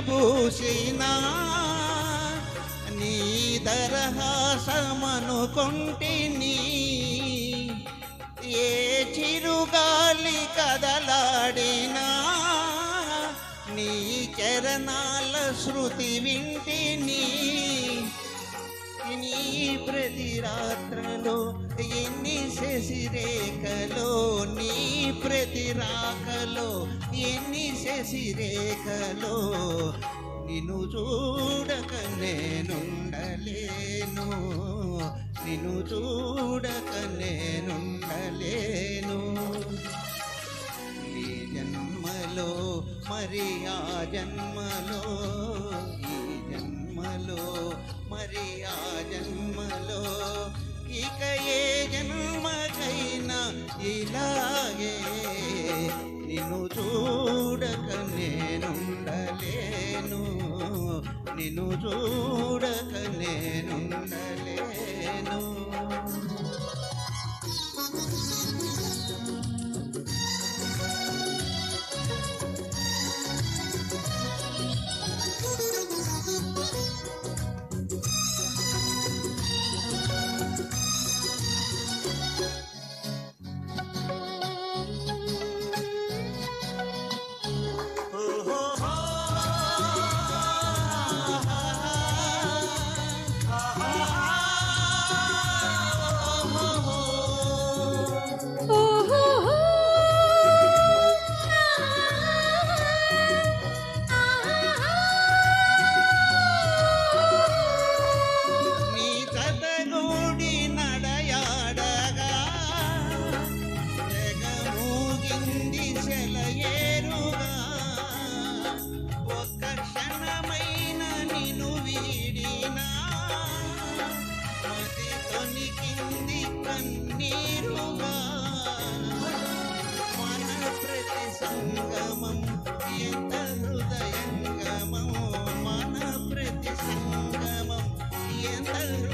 భూషినా నీ దరహాసమను కొంటిని ఏ చిరుగాలి కదలాడినా నీ చరణాల శృతి వింటిని. నీ ప్రతి రాత్రలో ఎన్ని శశిరేఖలో నీ ప్రతి రాకలో ఎన్ని శశిరేఖలో నిన్ను చూడక నేనుండలేను. నిన్ను చూడక నేనుండలేను. ఈ జన్మలో మరి ఆ జన్మలో ఈ జన్మలో మరి ఆ జన్మలో ఇక ఏ జన్మకైనా ఇలాగే నిన్ను చూడక నేనుండలేను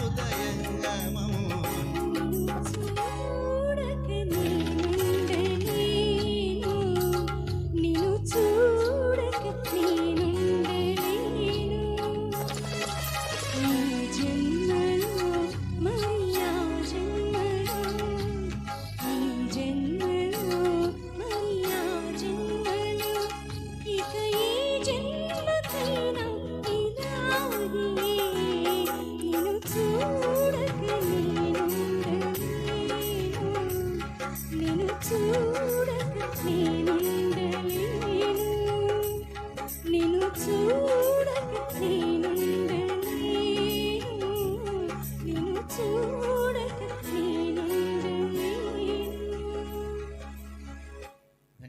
ఉదయంగమము నిన్ను చూడక